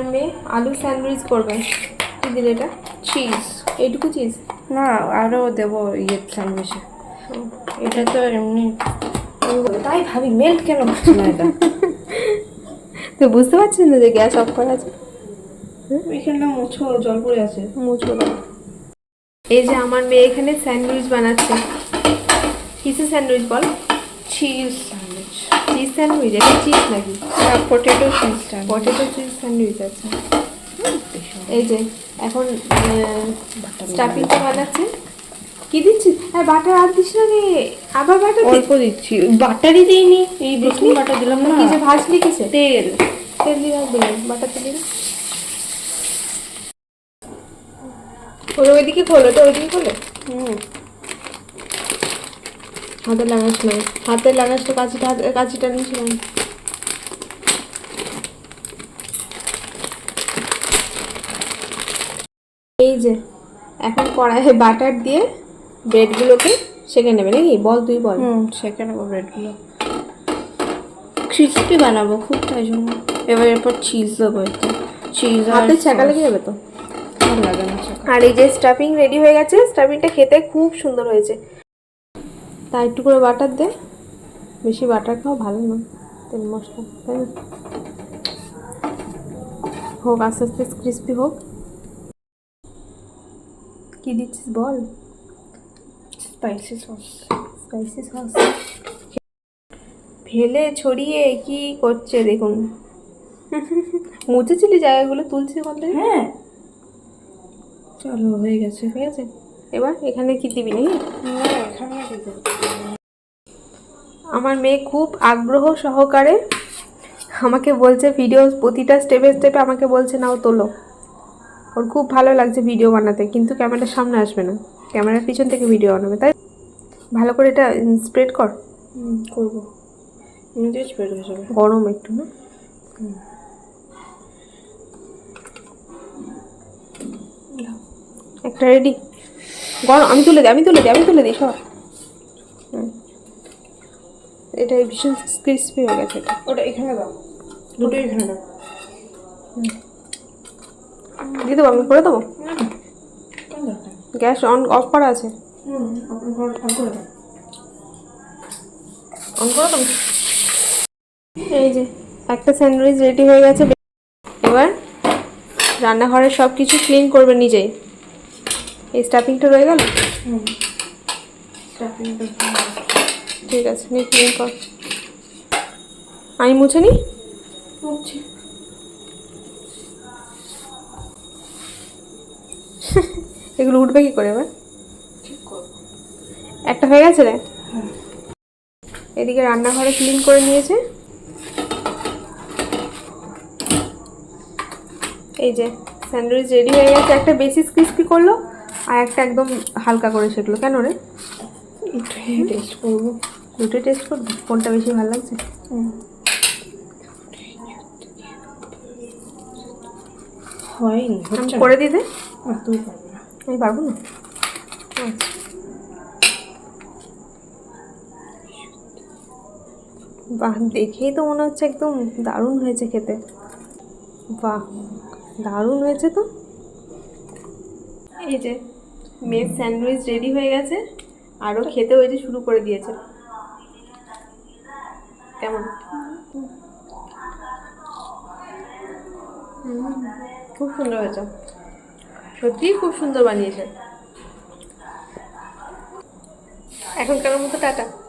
আমার মেয়ে আলু স্যান্ডউইচ করবে। কি দিলে এটা? চিজ এইটুকু চিজ না আরও দেবো ইয়ে স্যান্ডউইচে এটা তো এমনি তাই ভাবি মেল্ট কেন হচ্ছে না এটা? তো বুঝতে পারছেন না যে গ্যাস অফ করা আছে? এখানটা মুছো জল পড়ে আছে। দাও। এই যে আমার মেয়ে এখানে স্যান্ডউইচ বানাচ্ছে। কিসের স্যান্ডউইচ বল? চিজ চিজ স্যান্ডউইচ এটা চিজ নাকি? Potato cheese potato cheese sandwich আছে এই যে এখন স্টাফিংটা বানাচ্ছে। কি দিচ্ছিস আর বাটার আর দিস না রে আবার বাটার অল্প দিচ্ছি। বাটারই দিইনি এই প্রথম বাটার দিলাম না। কি যে ভাজলি কিসে? তেল। তেল দিয়ে ভাজলি বাটার দিলি না ওটা ওইদিকে খোলো ওটা ওইদিকে খোলো। হুম। হাতে লাগাস না হাতের লাগাস তো কাঁচিটা হাতে- কাঁচিটা নিয়েছিলাম। এই যে এখন কড়াইয়ে বাটার দিয়ে ব্রেডগুলোকে সেঁকে নেবে নাকি? বল তুই বল। হুম সেখানে নেব ব্রেডগুলো। ক্রিস্পি বানাবো খুব তাই জন্য। এবার এরপর চিজ দেবো এতে চিজ হাতে ছাকা লেগে যাবে তো? আর এই যে স্টাফিং রেডি হয়ে গেছে স্টাফিংটা খেতে খুব সুন্দর হয়েছে। তা একটু করে বাটার দে। বেশি বাটার খাওয়া ভালো না। তেল মশলা তাই না? হোক আস্তে আস্তে ক্রিস্পি হোক। কি দিচ্ছিস বল? স্পাইসি সস স্পাইসি সস ফেলে ছড়িয়ে কি করছে দেখুন। মুছেছিলি জায়গাগুলো তুলছি বলতে হ্যাঁ। চলো হয়ে গেছে। ঠিক আছে এবার এখানে কি দিবি নাকি? আমার মেয়ে খুব আগ্রহ সহকারে আমাকে বলছে ভিডিও প্রতিটা স্টেপে স্টেপে আমাকে বলছে নাও তোলো। ওর খুব ভালো লাগছে ভিডিও বানাতে কিন্তু ক্যামেরার সামনে আসবে না। ক্যামেরার পিছন থেকে ভিডিও বানাবে তাই? ভালো করে এটা স্প্রেড কর। হুম করব। এমনিতেই স্প্রেড হয়ে যাবে। গরম একটু না? একটা রেডি গরম আমি তুলে দিই আমি তুলে দিই আমি তুলে দিই সব হুম। এটা ভীষণ ক্রিসপি হয়ে গেছে এটা। ওটা এখানে দাও। দুটো এখানে দাও। দিয়ে দেবো আমি করে দেবো? গ্যাস অন অফ করা আছে? অন করে দেবো? এই যে একটা স্যান্ডউইচ রেডি হয়ে গেছে। এবার রান্নাঘরের সব কিছু ক্লিন করবে নিজেই। এই স্টাফিংটা রয়ে গেল? ঠিক আছে নিয়ে ক্লিন কর। আমি মুছে নি? এগুলো উঠবে কি করে এবার? একটা হয়ে গেছে রে? এদিকে রান্নাঘরে ক্লিন করে নিয়েছে। এই যে স্যান্ডউইচ রেডি হয়ে গেছে। একটা বেশি ক্রিস্পি করল। আর একটা একদম হালকা করে সেকলো কেন রে? টেস্ট করব। দুটো টেস্ট করবি কোনটা বেশি ভালো লাগছে? হয়নি করে দিতে তুই পারবে না। আমি পারব না? বাহ দেখেই তো মনে হচ্ছে একদম দারুণ হয়েছে খেতে। বাহ দারুণ হয়েছে তো। এই যে, মেয়ের স্যান্ডউইচ রেডি হয়ে গেছে, আরও খেতে ওই যে শুরু করে দিয়েছে। কেমন? খুব সুন্দর হয়েছে। সত্যিই খুব সুন্দর বানিয়েছে। এখনকার মতো টাটা।